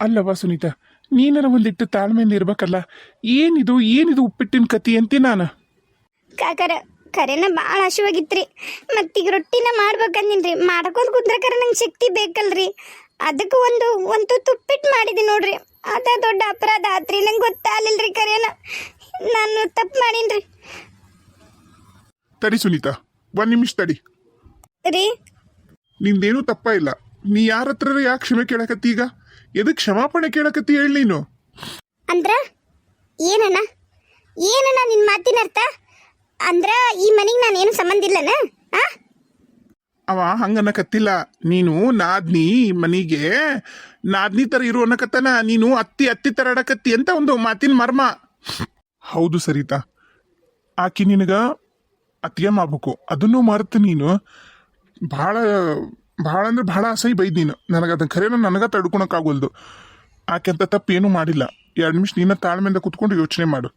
ಅಲ್ಲವಾ ಸುನೀತಾ ನೀನರ ಒಂದಿಟ್ಟು ತಾಳ್ಮೆಯಿಂದ ಇರ್ಬೇಕಲ್ಲ ಏನಿದು ಏನಿದು ಉಪ್ಪಿಟ್ಟಿನ ಕತಿ ಅಂತ ನಾನು? ಕಾಕರ ಕರೆನ ಭಾಳ ಹಸಿವಾಗಿತ್ರಿ. ಮತ್ತೀಗ ರೊಟ್ಟಿನ ಮಾಡ್ಬೇಕಂದಿನ್ರಿ. ಮಾಡ್ಕೊಂಡು ಕುಂದ್ರಕರ ನಂಗೆ ಶಕ್ತಿ ಬೇಕಲ್ರಿ. ಅದಕ್ಕೆ ಒಂದು ಒಂದು ತುತ್ತು ಉಪ್ಪಿಟ್ಟು ಮಾಡಿದೆ ನೋಡ್ರಿ. ಅದ ದೊಡ್ಡ ಅಪರಾಧ ಆತ್ರಿ. ನಂಗೆ ಗೊತ್ತಾಗಲಿಲ್ರಿ ಕರೆನ. ನಾನು ತಪ್ಪು ಮಾಡೀನ್ರಿ. ತಡಿ ಸುನೀತಾ ಒಂದು ನಿಮಿಷ ತಡಿ. ರೀ? ನಿಂದೇನು ತಪ್ಪ ಇಲ್ಲ. ನೀ ಯಾರ ಹತ್ರ ಯಾಕೆ ಕ್ಷಮೆ ಕೇಳಕತ್ತಿ ಈಗ ಎದಕ್ ಕ್ಷಮಾಪಣೆ ಕೇಳಕತ್ತಿ ಹೇಳಿ ನೀನು? ಅಂದ್ರ ಏನಣ್ಣ? ಏನಣ್ಣ ನಿನ್ನ ಮಾತಿನ ಅರ್ಥ? ಅಂದ್ರ ಈ ಮನೆಗೆ ಏನು ಸಂಬಂಧ ಇಲ್ಲನ? ಆ? ಅವ ಹಂಗನ್ನಕತ್ತಿಲ್ಲ ನೀನು ನಾದ್ನಿ ಮನಿಗೆ ನಾದ್ನಿ ತರ ಇರು ಅನ್ನಕತ್ತನ. ನೀನು ಅತ್ತಿ ಅತ್ತಿ ತರ ಅಡಕತ್ತಿ ಅಂತ ಒಂದು ಮಾತಿನ ಮರ್ಮ. ಹೌದು ಸರಿತಾ. ಆಕಿ ನಿನಗ ಅತ್ತಿಗೆ ಮಾಡ್ಬೇಕು ಅದನ್ನು ಮರೆತು ನೀನು. ಭಾಳ ಭಾಳ ಅಂದ್ರೆ ಭಾಳ ಅಸಹ್ಯ ಬೈದ್ ನೀನು. ನನಗೆ ಅದನ್ನ ಖರೇನ ನನಗ ತಡ್ಕೊಳಕ್ಕಾಗೋಲ್ದು. ಆಕೆ ಅಂತ ತಪ್ಪು ಏನೂ ಮಾಡಿಲ್ಲ. ಎರಡು ನಿಮಿಷ ನಿನ್ನ ತಾಳ್ಮೆಯಿಂದ ಕುತ್ಕೊಂಡು ಯೋಚನೆ ಮಾಡು.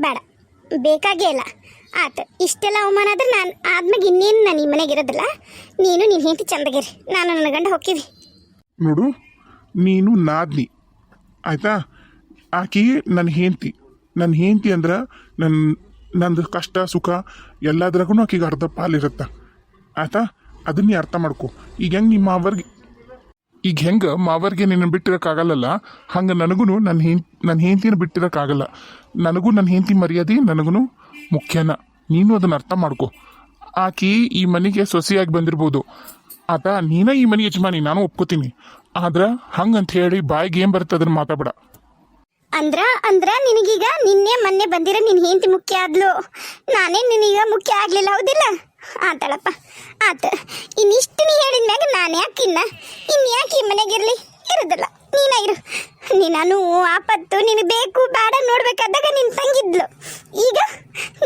ಬೇಡ. ಬೇಕಾಗೇ ಇಲ್ಲ. ಆತ ಇಷ್ಟೆಲ್ಲ ಅವಮಾನ ಆದ್ರೆ ನಾನು ಆದ್ಮೇಲೆ ಇನ್ನೇನು ನಾನು ಈ ಮನೆಗೆ ಇರೋದಿಲ್ಲ. ನೀನು ನಿನ್ನ ಹೆಂಡತಿ ಚಂದಗಿರಿ. ನಾನು ನನ್ನ ಗಂಡ ಹೋಗ್ತೀವಿ ನೋಡು ನೀನು ನಾದ್ನಿ. ಆಯ್ತಾ? ಆಕಿ ನನ್ನ ಹೆಂಡತಿ. ನನ್ನ ಹೆಂಡತಿ ಅಂದ್ರೆ ನನ್ನ ನಂದು ಕಷ್ಟ ಸುಖ ಎಲ್ಲದ್ರಾಗೂ ಆಕಿಗೆ ಅರ್ಧ ಪಾಲಿರುತ್ತೆ ಆಯ್ತಾ? ಅದನ್ನ ಅರ್ಥ ಮಾಡ್ಕೊ. ಈಗ ಹೆಂಗೆ ನಿಮ್ಮ ಮಾವರ್ಗೆ ಈಗ ಹೆಂಗೆ ಮಾವರ್ಗೆ ನಿನ್ನ ಬಿಟ್ಟಿರೋಕ್ಕಾಗಲ್ಲಲ್ಲ? ಹಂಗೆ ನನಗೂ ನನ್ನ ಹೆಂ ನನ್ನ ಹೆಂಡ್ತಿನ ಬಿಟ್ಟಿರೋಕ್ಕಾಗಲ್ಲ. ನನಗೂ ನನ್ನ ಹೆಂಡತಿ ಮರ್ಯಾದೆ ನನಗೂ ಮುಖ್ಯನ. ನೀನು ಅದನ್ನ ಅರ್ಥ ಮಾಡ್ಕೊ. ಆಕಿ ಈ ಮನೆಗೆ ಸೊಸೆಯಾಗಿ ಬಂದಿರ್ಬೋದು. ಆತ, ನೀನ ಈ ಮನೆ ಯಜಮಾನಿ, ನಾನು ಒಪ್ಕೋತೀನಿ. ಆದ್ರೆ ಹಂಗಂತ ಹೇಳಿ ಬಾಯಿಗೆ ಏನ್ ಬರುತ್ತೆ ಅದನ್ನ ಮಾತಾಡ ಅಂದ್ರ ಅಂದ್ರ ನಿನಗೀಗ ನಿನ್ನೆ ಮೊನ್ನೆ ಬಂದಿರ ನಿನ್ನ ಹೆಂಡತಿ ಮುಖ್ಯ ಆದ್ಲು. ನಾನೇ ನಿನಗೀಗ ಮುಖ್ಯ ಆಗ್ಲಿಲ್ಲ, ಹೌದಿಲ್ಲ? ಆತಳಪ್ಪ. ಆತ ಇನ್ನಿಷ್ಟು ನೀ ಹೇಳಿದ್ಮ್ಯಾಗ ನಾನು ಯಾಕಿನ್ನ ಇನ್ನು? ಯಾಕೆ ಈ ಮನೆಗಿರ್ಲಿ ಇರೋದಿಲ್ಲ. ನೀನ ಇರು. ನೀನು ಆಪತ್ತು ನಿನಗೆ ಬೇಕು ಬೇಡ ನೋಡ್ಬೇಕಾದಾಗ ನಿನ್ ತಂಗಿದ್ಲು. ಈಗ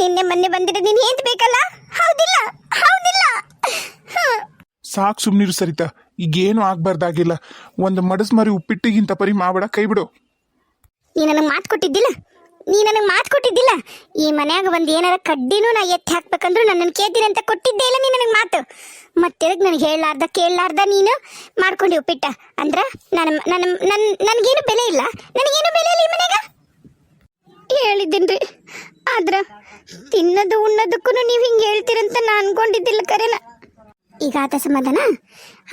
ನಿನ್ನೆ ಮೊನ್ನೆ ಬಂದಿರೋ ನೀನು ಏನ್ ಬೇಕಲ್ಲ? ಹೌದಿಲ್ಲ ಹೌದಿಲ್ಲ. ಸಾಕ್ ಸುಮ್ನಿರು ಸರಿತಾ. ಈಗೇನು ಆಗ್ಬಾರ್ದಾಗಿಲ್ಲ. ಒಂದು ಮಡಸ್ ಮರಿ ಉಪ್ಪಿಟ್ಟಿಗಿಂತ ಪರಿ ಮಾಬೇಡ ಕೈ ಬಿಡು. ನೀ ನನಗೆ ಮಾತು ಕೊಟ್ಟಿದ್ದಿಲ್ಲ? ನೀ ನನಗೆ ಮಾತು ಕೊಟ್ಟಿದ್ದಿಲ್ಲ? ಈ ಮನ್ಯಾಗ ಒಂದು ಏನಾರ ಕಡ್ಡಿನೂ ನಾ ಎತ್ತಿ ಹಾಕ್ಬೇಕಂದ್ರೂ ನನ್ನನ್ನು ಕೇಳ್ತೀನಿ ಅಂತ ಕೊಟ್ಟಿದ್ದೇ ಇಲ್ಲ ನೀ ನನಗೆ ಮಾತು. ಮತ್ತೆ ನನಗೆ ಹೇಳಲಾರ್ದ, ಕೇಳಲಾರ್ದ ನೀನು? ಮಾಡ್ಕೊಂಡು ಉಪ್ಪಿಟ್ಟ ಅಂದ್ರೆ ನನ್ನ ನನ್ನ ನನ್ನ ನನಗೇನು ಬೆಲೆ ಇಲ್ಲ? ನನಗೇನು ಬೆಲೆ ಇಲ್ಲ ಈ ಮನ್ಯಾಗ? ಹೇಳಿದ್ದೀನಿ ರೀ ಆದ್ರೆ ತಿನ್ನೋದು ಉಣ್ಣೋದಕ್ಕೂ ನೀವು ಹಿಂಗೆ ಹೇಳ್ತೀರಂತ ನಾನು ಅನ್ಕೊಂಡಿದ್ದಿಲ್ಲ ಕರೆನ ಈಗ ಆತ ಸಮಾಧಾನ?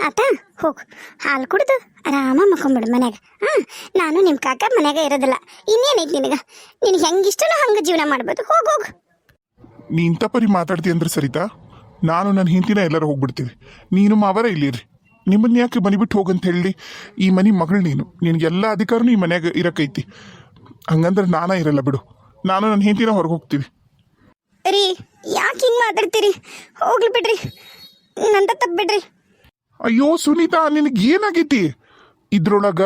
ಆತ ಹೋಗು. ಹಾಲು ಕುಡ್ದು ಆರಾಮ ಮಕ್ಕೊಂಬಿಡು ಮನ್ಯಾಗ. ಹಾಂ ನಾನು ನಿಮ್ಮ ಕಾಕ ಮನ್ಯಾಗ ಇರೋದಿಲ್ಲ. ಇನ್ನೇನೈತಿ ನಿನಗೆ? ನಿನಗೆ ಹೆಂಗಿಷ್ಟನೋ ಹಂಗೆ ಜೀವನ ಮಾಡ್ಬೋದು. ಹೋಗು ಹೋಗು. ನೀ ಇಂಥ ಪರಿ ಮಾತಾಡ್ತಿ ಅಂದ್ರೆ ಸರಿತಾ? ನಾನು ನನ್ನ ಹಿಂದಿನ ಎಲ್ಲರೂ ಹೋಗ್ಬಿಡ್ತೀವಿ ನೀನು ಮಾವರ ಇಲ್ಲಿರಿ ನಿಮ್ಮನ್ನ ಯಾಕೆ ಮನೆ ಬಿಟ್ಟು ಹೋಗಂತ ಹೇಳಿ? ಈ ಮನೆ ಮಗಳು ನೀನು. ನಿನಗೆ ಎಲ್ಲ ಅಧಿಕಾರನೂ ಈ ಮನ್ಯಾಗ ಇರಕ್ಕೈತಿ ಹಂಗಂದ್ರೆ ನಾನ ಇರಲ್ಲ ಬಿಡು. ನಾನು ನನ್ನ ಹೆಂಡತಿನ ಹೊರಗೆ ಹೋಗ್ತೀವಿ. ರೀ ಯಾಕೆ ಹಿಂಗೆ ಮಾತಾಡ್ತೀರಿ? ಹೋಗ್ಲಿ ಬಿಡ್ರಿ. ನಂತ ತಪ್ಪಿಡ್ರಿ. ಅಯ್ಯೋ, ಸುನೀತಾ, ನಿನಗೆ ಏನಾಗೈತಿ? ಇದ್ರೊಳಗ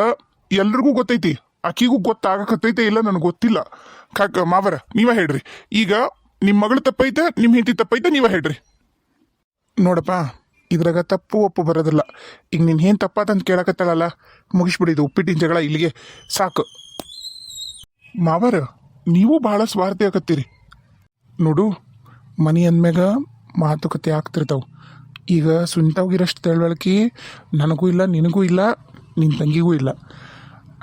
ಎಲ್ರಿಗೂ ಗೊತ್ತೈತಿ. ಅಕ್ಕಿಗೂ ಗೊತ್ತಾಗಕತ್ತೈತೆ ಇಲ್ಲ, ನನಗೆ ಗೊತ್ತಿಲ್ಲ. ಕಾಕ, ಮಾವರ, ನೀವ ಹೇಳ್ರಿ. ಈಗ ನಿಮ್ಮ ಮಗಳು ತಪ್ಪೈತೆ ನಿಮ್ಮ ಹೆಂಡತಿ ತಪ್ಪೈತೆ, ನೀವ ಹೇಳ್ರಿ. ನೋಡಪ್ಪ, ಇದ್ರಾಗ ತಪ್ಪು ಒಪ್ಪು ಬರೋದಿಲ್ಲ. ಈಗ ನಿನ್ ಏನ್ ಕೇಳಕತ್ತಾಳಲ್ಲ? ಮುಗಿಸ್ಬಿಡಿ ಇದು ಉಪ್ಪಿಟ್ಟಿನ ಜಗಳ ಇಲ್ಲಿಗೆ. ಸಾಕು. ಮಾವರ, ನೀವು ಬಹಳ ಸ್ವಾರ್ಥಿ ಆಗತ್ತೀರಿ ನೋಡು, ಮನೆ ಅಂದ್ಮ್ಯಾಗ ಮಾತುಕತೆ ಆಗ್ತಿರ್ತಾವ. ಈಗ ಸುಂತಾವ್ಗಿರಷ್ಟು ತಿಳುವಳಿಕೆ ನನಗೂ ಇಲ್ಲ, ನಿನಗೂ ಇಲ್ಲ ನಿನ್ನ ತಂಗಿಗೂ ಇಲ್ಲ.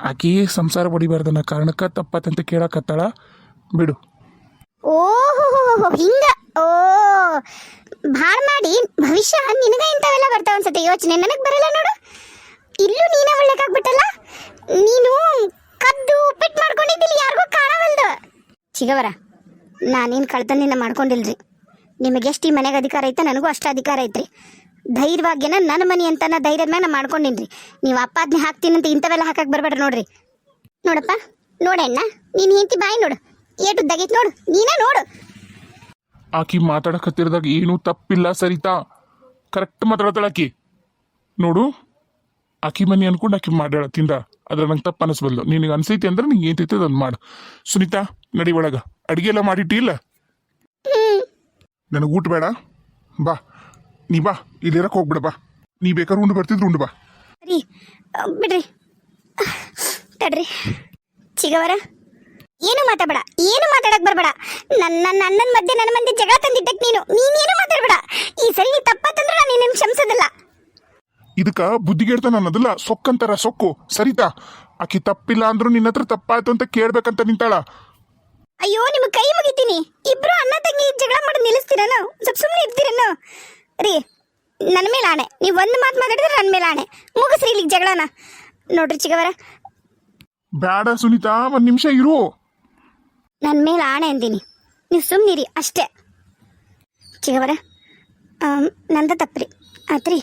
ಆಕೆ ಸಂಸಾರ ಬಡಿಬಾರ್ದನ್ನ ಕಾರಣಕ್ಕೆ ತಪ್ಪತ್ತಂತ ಕೇಳಕತ್ತಾಳ. ಬಿಡು. ಓಹೋ, ಹಿಂಗ. ಓ, ಭಾಳ ಮಾಡಿ. ಭವಿಷ್ಯ ನಿನಗ ಇಂಥವೆಲ್ಲ ಬರ್ತಾವ ಅನ್ಸತ್ತೆ. ಯೋಚನೆ ನನಗೆ ಬರಲ್ಲ ನೋಡು. ಇಲ್ಲೂ ನೀನ ಒಳ್ಳೆಕಾಗ್ಬಿಟ್ಟಲ್ಲ? ನೀನು ಕದ್ದು ಉಪ್ಪಿಟ್ಟು ಮಾಡ್ಕೊಂಡಿದ್ದಿಲ್ಲ, ಯಾರಿಗೂ ಕಾಣವಲ್ದು. ಚಿಗವರ, ನಾನೇನು ನಿನ್ನ ಮಾಡ್ಕೊಂಡಿಲ್ರಿ. ನಿಮಗೆ ಎಷ್ಟು ಈ ಮನೆಗೆ ಅಧಿಕಾರ ಐತೆ ನನಗೂ ಅಷ್ಟು ಅಧಿಕಾರ ಐತ್ರಿ. ಧೈರ್ಯವಾಗ್ಯನ ನನ್ನ ಮನೆ ಅಂತ ನಾ ಧೈರ್ಯದ ನಾ ಮಾಡ್ಕೊಂಡಿನ್ರಿ. ನೀವು ಅಪ್ಪಾದ್ನೆ ಹಾಕ್ತೀನಿ ಅಂತ ಇಂಥವೆಲ್ಲ ಹಾಕಕ್ಕೆ ಬರಬೇಡ್ರಿ ನೋಡ್ರಿ. ನೋಡಪ್ಪ ನೋಡಣ್ಣ ನೀನು ಹಿಂತಿ ಬಾಯಿ ನೋಡು. ಏಟು ದಗೈತ್ ನೋಡು, ನೀನೇ ನೋಡು. ಆಕಿ ಮಾತಾಡಕತ್ತಿರದಾಗ ಏನೂ ತಪ್ಪಿಲ್ಲ ಸರಿತಾ? ಕರೆಕ್ಟ್ ಮಾತಾಡತಾಳ ಆಕಿ. ನೋಡು, ಆಕಿ ಮನೆ ಅನ್ಕೊಂಡು ಆಕಿ ಮಾಡ್ಯಾಳ ತಿಂದ ಅದ್ರ ನಂಗೆ ತಪ್ಪು ಅನಿಸ್ಬಲ್ದು. ನಿನಗೆ ಅನ್ಸೈತಿ ಅಂದ್ರೆ ನಿಂಗೆ ಏನ್ ತೈತೆ ಅದನ್ನ ಮಾಡು. ಸುನೀತಾ, ನಡಿ ಒಳಗ. ಅಡಿಗೆ ಎಲ್ಲ ಮಾಡಿಟ್ಟಿ ಇಲ್ಲ ನನಗೆ ಊಟ ಬೇಡ. ಬಾ. ನೀ ಬಾ. ಇಲ್ಲಿರಕ್ಕೆ ಹೋಗ್ಬಿಡ ಬಾ. ನೀ ಬೇಕಾದ್ರೆ ಉಂಡು ಬರ್ತಿದ್ರು ಉಂಡು ಬಾ. ರೀ ಬಿಡ್ರಿ. ತಡ್ರಿ. ಚಿಗವರ ಏನು ಮಾತಾಡಬೇಡ. ಏನು ಮಾತಾಡಕ್ ಬರಬೇಡ. ನನ್ನ ನನ್ನ ಅಣ್ಣನ ಮಧ್ಯೆ ನನ್ನ ಮಂದಿ ಜಗಳ ತಂದಿದ್ದಕ್ಕೆ ನೀನು. ನೀನೇನು ಮಾತಾಡಬೇಡ. ಈ ಸರಿ ನೀ ತಪ್ಪಾತಂದ್ರೆ ನಾನು ನಿನ್ನ ಕ್ಷಮಿಸೋದಿಲ್ಲ. ಇದಕ್ಕ ಬುದ್ಧಿಗೇಡ್ತಾನ ಅನ್ನೋದಿಲ್ಲ. ಸೊಕ್ಕಂತಾರ ಸೊಕ್ಕು. ಸರಿತಾ? ಆಕಿ ತಪ್ಪಿಲ್ಲ ಅಂದ್ರೂ ನಿನ್ನ ಹತ್ರ ತಪ್ಪಾಯ್ತು ಅಂತ ಕೇಳ್ಬೇಕಂತ ನಿಂತಾಳ. ಅಯ್ಯೋ ನಿಮ್ಮ ಕೈ ಮುಗಿತೀನಿ. ಇಬ್ರು ಅಣ್ಣ ತಂಗಿ ಜಗಳ ಮಾಡಿ ನಿಲ್ಲಿಸ್ತೀರನ ಸ್ವಲ್ಪ ಸುಮ್ಮನೆ ಇರ್ತೀರೇನು ರೀ ನನ್ನ ಮೇಲೆ ಆಣೆ. ನೀವು ಒಂದು ಮಾತು ಮಾತಾಡಿದ್ರೆ ನನ್ನ ಮೇಲೆ ಆಣೆ. ಮುಗಿಸ್ರಿ ಇಲ್ಲಿಗೆ ಜಗಳನ. ನೋಡ್ರಿ ಚಿಗವರ. ಬೇಡ ಸುನೀತಾ ಒಂದು ನಿಮಿಷ ಇರು. ನನ್ನ ಮೇಲೆ ಆಣೆ ಅಂತೀನಿ ನೀವು ಸುಮ್ಮನಿರಿ ಅಷ್ಟೇ. ಚಿಗವರ ತಪ್ಪು ನಂದ ತಪ್ಪ್ರಿ. ಆತ್ರಿ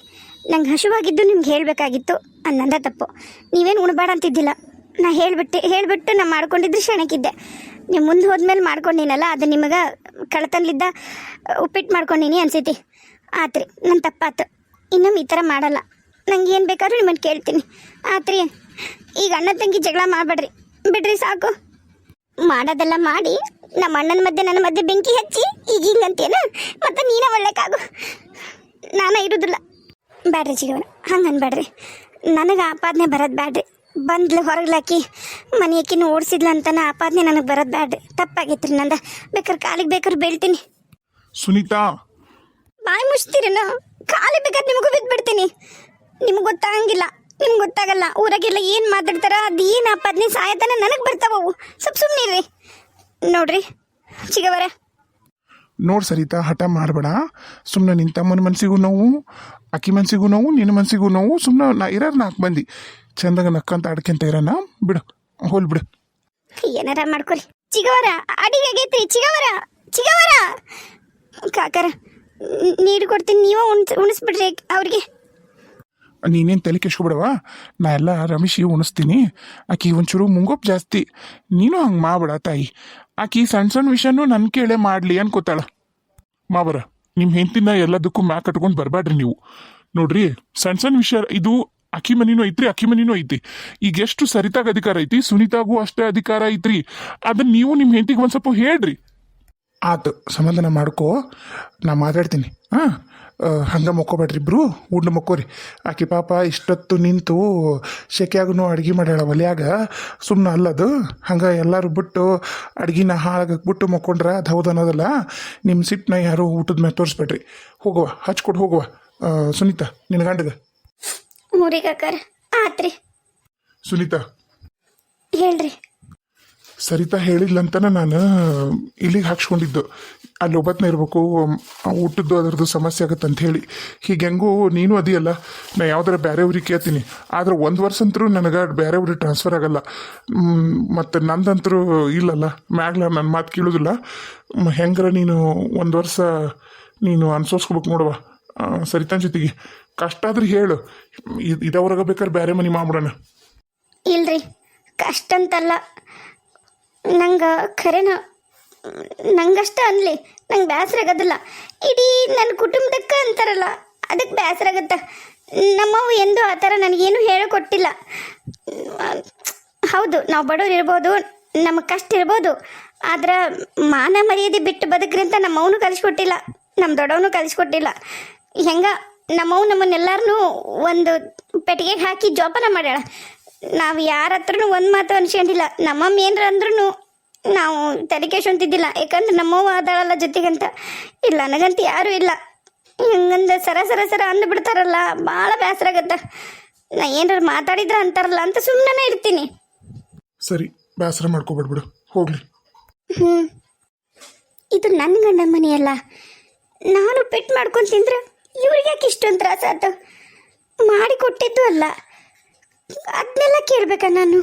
ನಂಗೆ ಹಸುವಾಗಿದ್ದು ನಿಮ್ಗೆ ಹೇಳಬೇಕಾಗಿತ್ತು. ಅದು ನಂದ ತಪ್ಪು. ನೀವೇನು ಉಣಬೇಡ ಅಂತಿದ್ದಿಲ್ಲ. ನಾ ಹೇಳ್ಬಿಟ್ಟು ಹೇಳಿಬಿಟ್ಟು ನಾ ಮಾಡ್ಕೊಂಡಿದ್ರೆ ಶಣಕ್ಕಿದ್ದೆ ನೀವು ಮುಂದೆ ಹೋದ್ಮೇಲೆ ಮಾಡ್ಕೊಂಡಿನಲ್ಲ, ಅದು ನಿಮಗೆ ಕಳ್ತನ್ಲಿದ್ದ ಉಪ್ಪಿಟ್ಟು ಮಾಡ್ಕೊಂಡೀನಿ ಅನ್ಸೈತಿ. ಆತ್ರಿ ನನ್ನ ತಪ್ಪಾತು. ಇನ್ನೊಮ್ಮೆ ಈ ಥರ ಮಾಡಲ್ಲ. ನಂಗೆ ಏನು ಬೇಕಾದ್ರೂ ನಿಮ್ಮನ್ನು ಕೇಳ್ತೀನಿ. ಆತ್ರಿ, ಈಗ ಅಣ್ಣ ತಂಗಿ ಜಗಳ ಮಾಡಬೇಡ್ರಿ. ಬಿಡ್ರಿ ಸಾಕು. ಮಾಡೋದೆಲ್ಲ ಮಾಡಿ, ನಮ್ಮ ಅಣ್ಣನ ಮಧ್ಯೆ ನನ್ನ ಮಧ್ಯೆ ಬೆಂಕಿ ಹಚ್ಚಿ, ಈಗ ಹಿಂಗಂತೇನ? ಮತ್ತೆ ನೀನೇ ಒಳ್ಳೆಕಾಗು. ನಾನು ಇರೋದಿಲ್ಲ. ಬ್ಯಾಡ್ರಿ ಜೀವನ ಹಂಗೆ ಅನ್ಬೇಡ್ರಿ ನನಗೆ ಆಪಾದನೆ ಬರೋದು ಬ್ಯಾಡ್ರಿ. ಬಂದ್ಲು ಹೊರಗ್ಲಾಕಿ ಮನೆ ಆಕಿನ ಓಡಿಸಿದ್ಲ ಅಂತನ ಆಪಾದನೆ ನನಗೆ ಬರೋದು ಬ್ಯಾಡ್. ತಪ್ಪಾಗೈತ್ರಿ ನಂದ. ಬೇಕಾದ್ರೆ ಕಾಲಿಗೆ ಬೇಕಾದ್ರೆ ಬೀಳ್ತೀನಿ. ಸುನೀತಾ. ಬಾಯಿ ಮುಚ್ತೀರೇನು ಕಾಲಿ ಬೇಕಾದ್ರೆ ನಿಮಗೂ ಬಿದ್ದು ಬಿಡ್ತೀನಿ ನಿಮ್ಗೆ ಗೊತ್ತಾಗಂಗಿಲ್ಲ. ನಿಮ್ಗೆ ಗೊತ್ತಾಗಲ್ಲ. ಊರಾಗೆಲ್ಲ ಏನು ಮಾತಾಡ್ತಾರ? ಅದು ಏನು ಆಪಾದನೆ ಸಾಯತನ ನನಗೆ ಬರ್ತಾವವು. ಸ್ವಲ್ಪ ಸುಮ್ಮನಿರ್ರಿ ನೋಡ್ರಿ. ಚಿಗವರ. ನೋಡ್ ಸರಿತಾ ಹಠ ಮಾಡಬೇಡ. ಸುಮ್ಮನೆ ನಿನ್ನ ತಮ್ಮನ ಮನ್ಸಿಗೂ ನೋವು. ಅಕ್ಕಿ ಮನ್ಸಿಗೂ ನೋವು ನಿನ್ನ ಮನ್ಸಿಗೂ ನೋವು ಸುಮ್ಮನೆ ನಾ ಇರೋರು ನಾಲ್ಕು ಮಂದಿ. ಚಂದಾಗ ನಕ್ಕಂತ ಅಡ್ಕೆಂತ ಇರೋಣ ಬಿಡು ಹೋಲ್ ಬಿಡು. ಏನಾರ ಮಾಡ್ಕೊರಿ. ಚಿಗವರ ಅಡಿಗೆ ಆಗೈತ್ರಿ ಚಿಗವರ ಚಿಗವರ. ಕಾಕರ ನೀರು ಕೊಡ್ತೀನಿ ನೀವೇ ಉಣಿಸ್ ಉಣಿಸ್ಬಿಡ್ರಿ ಅವ್ರಿಗೆ. ನೀನೇನು ತಲೆ ಕೆಸ್ಕೊಬಿಡವ ನಾ ಎಲ್ಲ ರಮೇಶಿ ಉಣಿಸ್ತೀನಿ. ಆಕಿ ಒಂಚೂರು ಮುಂಗೋಪ್ ಜಾಸ್ತಿ. ನೀನು ಹಂಗೆ ಮಾಬಿಡ ತಾಯಿ. ಆಕಿ ಸಣ್ಣ ಸಣ್ಣ ವಿಷಯನೂ ನನ್ನ ಕೇಳೇ ಮಾಡಲಿ ಅನ್ಕೋತಾಳ. ಮಾವರ ನಿಮ್ಮ ಹೆಂಡತಿನ ಎಲ್ಲದಕ್ಕೂ ಮ್ಯಾಕ್ ಕಟ್ಕೊಂಡು ಬರಬೇಡ್ರಿ ನೀವು. ನೋಡ್ರಿ ಸಣ್ಣ ಸಣ್ಣ ವಿಷಯ ಇದು ಅಕ್ಕಿ ಮನಿನೂ ಐತ್ರಿ, ಅಕ್ಕಿ ಮನಿನೂ ಐತಿ. ಈಗ ಎಷ್ಟು ಸರಿತಾಗ ಅಧಿಕಾರ ಐತಿ, ಸುನೀತಾಗೂ ಅಷ್ಟೇ ಅಧಿಕಾರ ಐತ್ರಿ. ಅದನ್ನ ನೀವು ನಿಮ್ಮ ಹೆಂಡತಿಗೆ ಒಂದು ಸ್ವಲ್ಪ ಹೇಳ್ರಿ. ಆತು ಸಮಾಧಾನ ಮಾಡ್ಕೋ, ನಾ ಮಾತಾಡ್ತೀನಿ. ಹಾಂ? ಹಂಗೆ ಮಕ್ಕೋಬೇಡ್ರಿ ಇಬ್ರು ಊಟ ಮಕ್ಕೋರಿ. ಆಕೆ ಪಾಪ ಇಷ್ಟೊತ್ತು ನಿಂತು ಶೆಕೆಯಾಗೂ ಅಡುಗೆ ಮಾಡ್ಯಾಳ ಒಲೆಯಾಗ ಸುಮ್ಮನೆ ಅಲ್ಲದು. ಹಂಗೆ ಎಲ್ಲರೂ ಬಿಟ್ಟು ಅಡ್ಗಿನ ಹಾಳಾಗಕ್ಕೆ ಬಿಟ್ಟು ಮಕ್ಕೊಂಡ್ರ ಅದು ಹೌದು ಅನ್ನೋದಲ್ಲ ನಿಮ್ಮ ಸಿಟ್ಟನ್ನ ಯಾರು ಊಟದ ಮೇಲೆ ತೋರಿಸ್ಬೇಡ್ರಿ. ಹೋಗುವ ಹಚ್ಕೊಟ್ಟು ಹೋಗುವ. ಸುನೀತಾ ನಿನ್ನ ಕಾಕರ ಆತ್ರಿ. ಸುನೀತಾ. ಹೇಳ್ರಿ. ಸರಿತಾ ಹೇಳಿದ್ಲಂತನ ನಾನು ಇಲ್ಲಿಗೆ ಹಾಕ್ಸ್ಕೊಂಡಿದ್ದು. ಅಲ್ಲಿ ಒಬ್ಬತ್ತನೇ ಇರಬೇಕು ಊಟದ್ದು ಅದರದ್ದು ಸಮಸ್ಯೆ ಆಗುತ್ತೆ ಅಂತ ಹೇಳಿ. ಹೀಗೆ ಹೆಂಗೂ ನೀನು ಅದಿಯಲ್ಲ, ನಾ ಯಾವ್ದಾರ ಬೇರೆ ಊರಿಗೆ ಕೇಳ್ತೀನಿ. ಆದ್ರೆ ಒಂದು ವರ್ಷ ಅಂತರೂ ನನಗೆ ಬೇರೆ ಊರಿಗೆ ಟ್ರಾನ್ಸ್ಫರ್ ಆಗಲ್ಲ. ಮತ್ತು ನಂದಂತರೂ ಇಲ್ಲಲ್ಲ, ಮ್ಯಾಗ್ಲ ನನ್ನ ಮಾತು ಕೇಳೋದಿಲ್ಲ. ಹೆಂಗಾರ ನೀನು ಒಂದು ವರ್ಷ ನೀನು ಅನ್ಸೋಸ್ಕೋಬೇಕು ನೋಡುವ ಸರಿತಾನ ಜೊತೆಗೆ. ಕಷ್ಟ ಆದ್ರೆ ಹೇಳು. ಇದ್- ಇದವ್ರಾಗ ಬೇಕಾದ್ರೆ ಬೇರೆ ಮನೆ ಮಾಡ್ಬಿಡೋಣ. ಇಲ್ರಿ, ಕಷ್ಟ ಅಂತಲ್ಲ. ನಂಗೆ ಖರೇನ ನಂಗಷ್ಟ ಅನ್ಲಿ. ನಂಗೆ ಬೇಸರ ಆಗೋದಿಲ್ಲ. ಇಡೀ ನನ್ನ ಕುಟುಂಬದಕ್ಕೆ ಅಂತಾರಲ್ಲ ಅದಕ್ಕೆ ಬೇಸರ ಆಗತ್ತೆ. ನಮ್ಮವು ಎಂದು ಆ ಥರ ನನಗೇನು ಹೇಳಿಕೊಟ್ಟಿಲ್ಲ. ಹೌದು, ನಾವು ಬಡವ್ರು ಇರ್ಬೋದು ನಮಗೆ ಕಷ್ಟ ಇರ್ಬೋದು, ಆದ್ರೆ ಮಾನ ಮರ್ಯಾದೆ ಬಿಟ್ಟು ಬದುಕ್ರಿಂತ ನಮ್ಮವನು ಕಲಿಸ್ಕೊಟ್ಟಿಲ್ಲ ನಮ್ಮ ದೊಡ್ಡವನು ಕಲಿಸ್ಕೊಟ್ಟಿಲ್ಲ. ಹೆಂಗ ನಮ್ಮವು ನಮ್ಮನ್ನೆಲ್ಲರನ್ನೂ ಒಂದು ಪೆಟ್ಟಿಗೆಗೆ ಹಾಕಿ ಜೋಪಾನ ಮಾಡ್ಯಾಳ. ನಾವು ಯಾರ ಹತ್ರನೂ ಒಂದು ಮಾತು ಅನ್ಸ್ಕೊಂಡಿಲ್ಲ. ನಮ್ಮಮ್ಮ ಏನ್ರ ಅಂದ್ರೂ ನಾವು ತಲೆ ಅಂತಿದ್ದಿಲ್ಲ ಯಾಕಂದ್ರೆ ನಮ್ಮವ್ವ ಅದಾಳಲ್ಲ ಜೊತೆಗಂತ. ಇಲ್ಲ ನನಗಂತ ಯಾರೂ ಇಲ್ಲ. ಹಿಂಗಂದ ಸರ ಸರ ಸರ ಅಂದು ಬಿಡ್ತಾರಲ್ಲ ಭಾಳ ಬೇಸರ ಆಗತ್ತ. ನಾ ಏನಾರು ಮಾತಾಡಿದ್ರ ಅಂತಾರಲ್ಲ ಅಂತ ಸುಮ್ಮನೆ ಇರ್ತೀನಿ. ಸರಿ ಬೇಸರ ಮಾಡ್ಕೋಬಿಡ್ಬಿಡು ಹೋಗ್ಲಿ. ಹ್ಞೂ ಇದು ನನ್ನ ಗಂಡ ಮನೆಯಲ್ಲ. ನಾನು ಪೆಟ್ ಮಾಡ್ಕೊಂಡು ತಿಂದ್ರೆ ಇವ್ರಿಗೆ ಯಾಕೆ ಇಷ್ಟೊಂದು ತ್ರಾಸ ಆಯ್ತು ಮಾಡಿ ಕೊಟ್ಟಿದ್ದು ಅಲ್ಲ. ಅದನ್ನೆಲ್ಲ ಕೇಳ್ಬೇಕಾ ನಾನು?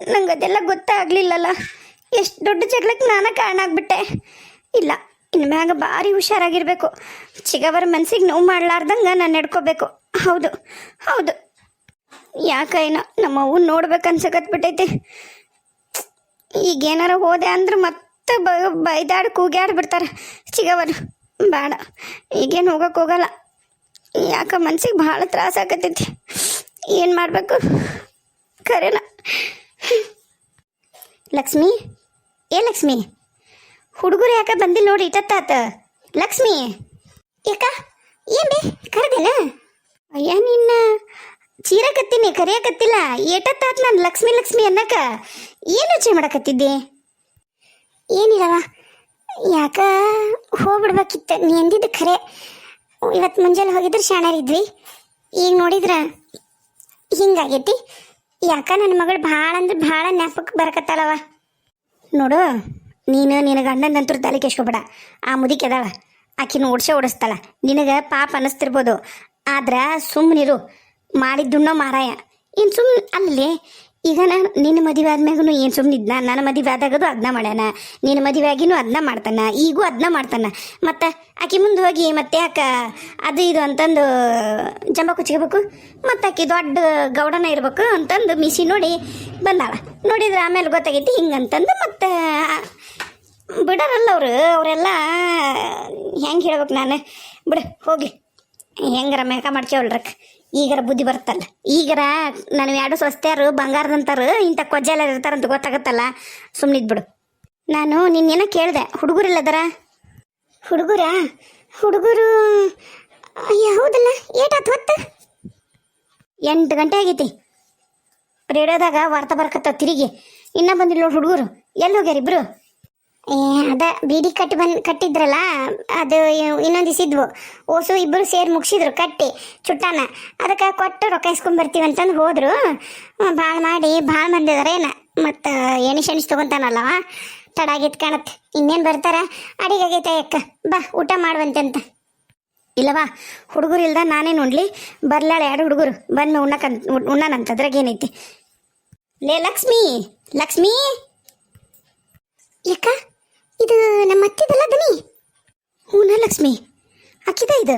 ನಂಗೆ ಅದೆಲ್ಲ ಗೊತ್ತಾಗ್ಲಿಲ್ಲಲ್ಲ. ಎಷ್ಟು ದೊಡ್ಡ ಜಗಳಕ್ಕೆ ನಾನು ಕಾರಣ ಆಗ್ಬಿಟ್ಟೆ ಇಲ್ಲ ಇನ್ನು ಮ್ಯಾಗ ಭಾರಿ ಹುಷಾರಾಗಿರ್ಬೇಕು. ಚಿಗವರ ಮನ್ಸಿಗೆ ನೋವು ಮಾಡ್ಲಾರ್ದಂಗೆ ನಾನು ನಡ್ಕೋಬೇಕು. ಹೌದು ಹೌದು. ಯಾಕೇನೋ ನಮ್ಮ ಅವ್ವ ನೋಡ್ಬೇಕು ಈಗ ಏನಾರ ಹೋದೆ ಅಂದ್ರೆ ಮತ್ತೆ ಬ, ಬೈದಾಡಿ ಕೂಗ್ಯಾಡ್ ಬಿಡ್ತಾರೆ ಚಿಗವರು. ಬೇಡ ಈಗೇನು ಹೋಗಕ್ಕೆ ಹೋಗಲ್ಲ. ಯಾಕ ಮನ್ಸಿಗೆ ಭಾಳ ತ್ರಾಸ ಆಗತೈತಿ ಏನು ಮಾಡಬೇಕು? ಕರೆನಾ. ಲಕ್ಷ್ಮಿ ಏ ಲಕ್ಷ್ಮಿ, ಹುಡುಗರು ಯಾಕ ಬಂದಿಲ್ಲ ನೋಡಿ ಇಟ್ಟತ್ತಾತ ಲಕ್ಷ್ಮಿ! ಯಾಕ ಏನ್ ಬೇ ಕರೆದೇನ ಅಯ್ಯ ನಿನ್ನ ಚೀರಕತ್ತೀನಿ ಕರಿಯಕತ್ತಿಲ್ಲ ಏಟತ್ತಾತ್ ನಾನು ಲಕ್ಷ್ಮಿ ಲಕ್ಷ್ಮಿ ಅನ್ನಕ. ಏನು ಯೋಚನೆ ಮಾಡಕತ್ತಿದ್ದೆ? ಏನಿಲ್ಲವ, ಯಾಕ ಹೋಗ್ಬಿಡ್ಬೇಕಿತ್ತು? ನೀ ಎಂದಿದ್ದು ಖರೆ ಇವತ್ತು ಮುಂಜಾನೆ ಹೋಗಿದ್ರೆ ಶಾಣರಿದ್ವಿ ಈಗ ನೋಡಿದ್ರ ಹಿಂಗಾಗೈತಿ. ಯಾಕ ನನ್ನ ಮಗಳು ಭಾಳ ಅಂದ್ರೆ ಭಾಳ ನೆಪಕ್ಕೆ ಬರಕತ್ತಾಳವ? ನೋಡು, ನೀನು ನಿನ್ನ ಗಂಡನಂತರ ತಲೆ ಕೆಸ್ಕೊಬೇಡ ಆ ಮುದಿಕೆ ಅದಾಳ. ಆಕಿನ ಓಡಿಸೇ ಓಡಿಸ್ತಾಳ. ನಿನಗೆ ಪಾಪ ಅನ್ನಿಸ್ತಿರ್ಬೋದು ಆದ್ರೆ ಸುಮ್ಮನಿರು ಮಾಡಿದ್ದುಣ್ಣೋ ಮಾರಾಯ. ಏನು ಸುಮ್ಮನೆ ಅಲ್ಲಿ ಈಗ ನಾನು ನಿನ್ನ ಮದುವೆ ಆದ್ಮ್ಯಾಗೂ ಏನು ಸುಮ್ಮನಿದ್ನ ನನ್ನ ಮದುವೆ ಆದಾಗದು ಅದನ್ನ ಮಾಡ್ಯಾನ. ನಿನ್ನ ಮದುವೆ ಆಗಿನೂ ಅದನ್ನ ಮಾಡ್ತಾನ. ಈಗೂ ಅದನ್ನ ಮಾಡ್ತಾನ. ಮತ್ತು ಆಕೆ ಮುಂದೆ ಹೋಗಿ ಮತ್ತೆ ಯಾಕ ಅದು ಇದು ಅಂತಂದು ಜಂಬ ಕುಚ್ಕೋಬೇಕು. ಮತ್ತು ಆಕೆ ದೊಡ್ಡ ಗೌಡನ ಇರ್ಬೇಕು ಅಂತಂದು ಮಿಸಿ ನೋಡಿ ಬಂದಾಳ. ನೋಡಿದ್ರೆ ಆಮೇಲೆ ಗೊತ್ತಾಗೈತಿ ಹಿಂಗಂತಂದು ಮತ್ತು ಬಿಡರಲ್ಲ ಅವರು. ಅವರೆಲ್ಲ ಹೆಂಗೆ ಹೇಳ್ಬೇಕು ನಾನು? ಬಿಡು, ಹೋಗಿ. ಹೆಂಗಾರ ಮೇಕ ಮಾಡ್ಕೇವಲ್ರಕ್ ಈಗರ ಬುದ್ಧಿ ಬರ್ತಲ್ಲ ಈಗರ ನಾನು ಎರಡು ಸ್ವಸ್ತ್ಯಾರು ಬಂಗಾರದಂತಾರು ಇಂಥ ಕೊಜ್ಜೆಲ್ಲ ಇರ್ತಾರಂತ ಗೊತ್ತಾಗತ್ತಲ್ಲ. ಸುಮ್ಮನಿದ್ಬಿಡು ನಾನು ನಿನ್ನೇನೋ ಕೇಳಿದೆ ಹುಡುಗರಿಲ್ಲದರ? ಹುಡುಗರ? ಹುಡುಗರು ಹೌದಲ್ಲ ಏಟಾತ್ ಹೊತ್ತು? ಎಂಟು ಗಂಟೆ ಆಗೈತಿ. ರೇಡಿಯೋದಾಗ ವಾರ್ತಾ ಬರ್ಕತ್ತ ತಿರುಗಿ. ಇನ್ನೂ ಬಂದಿಲ್ಲ ನೋಡಿ ಹುಡುಗರು. ಎಲ್ಲಿ ಹೋಗ್ಯಾರ ಇಬ್ರು ಅದ ಬೀಡಿ ಕಟ್ಟಿ ಬಂದ್, ಕಟ್ಟಿದ್ರಲ್ಲ, ಅದು ಇನ್ನೊಂದು ಇಸಿದ್ವು ಓಸು ಇಬ್ಬರು ಸೇರಿ ಮುಗಿಸಿದ್ರು ಕಟ್ಟಿ, ಚುಟ್ಟಾನ. ಅದಕ್ಕೆ ಕೊಟ್ಟು ರೊಕ್ಕ ಇಸ್ಕೊಂಡ್ ಬರ್ತೀವಿ ಅಂತಂದು ಹೋದ್ರು. ಭಾಳ ಮಾಡಿ, ಭಾಳ ಏನ. ಮತ್ತು ಎಣಿಸ್ ಎಣಿಸ್ ತಗೊಂತಾನಲ್ಲವ ತಡ ಆಗೈತೆ ಕಾಣತ್ತೆ ಇನ್ನೇನು ಬರ್ತಾರ? ಅಡಿಗೆ ಆಗೈತೆ ಅಕ್ಕ ಬಾ, ಊಟ ಮಾಡುವಂತೆ ಅಂತ. ಇಲ್ಲವಾ, ಹುಡುಗರು ಇಲ್ದ ನಾನೇ ನೋಡ್ಲಿ. ಬರ್ಲಾಳೆ ಎರಡು ಹುಡುಗರು. ಬಂದು ಉಣ್ಣಕಂತ, ಉಣ್ಣನಂತ. ಅದ್ರಾಗ ಏನೈತಿ? ಲೇ, ಲಕ್ಷ್ಮಿ ಲಕ್ಷ್ಮಿ. ಯಾಕ? ಇದು ನಮ್ಮ ಅತ್ತಿದಲ್ಲ ದನಿ? ಹೂನ ಲಕ್ಷ್ಮಿ ಅಕ್ಕಿದ ಇದು?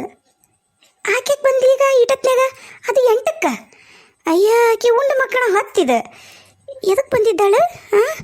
ಆಕೆಗೆ ಬಂದೀಗ ಈಗ ಇಟತ್ನ್ಯಾಗ ಅದು ಎಂಟಕ್ಕ? ಅಯ್ಯ, ಆಕೆ ಉಂಡು ಮಕ್ಕಳ ಹತ್ತಿದ. ಎದಕ್ಕೆ ಬಂದಿದ್ದಾಳೆ? ಹಾಂ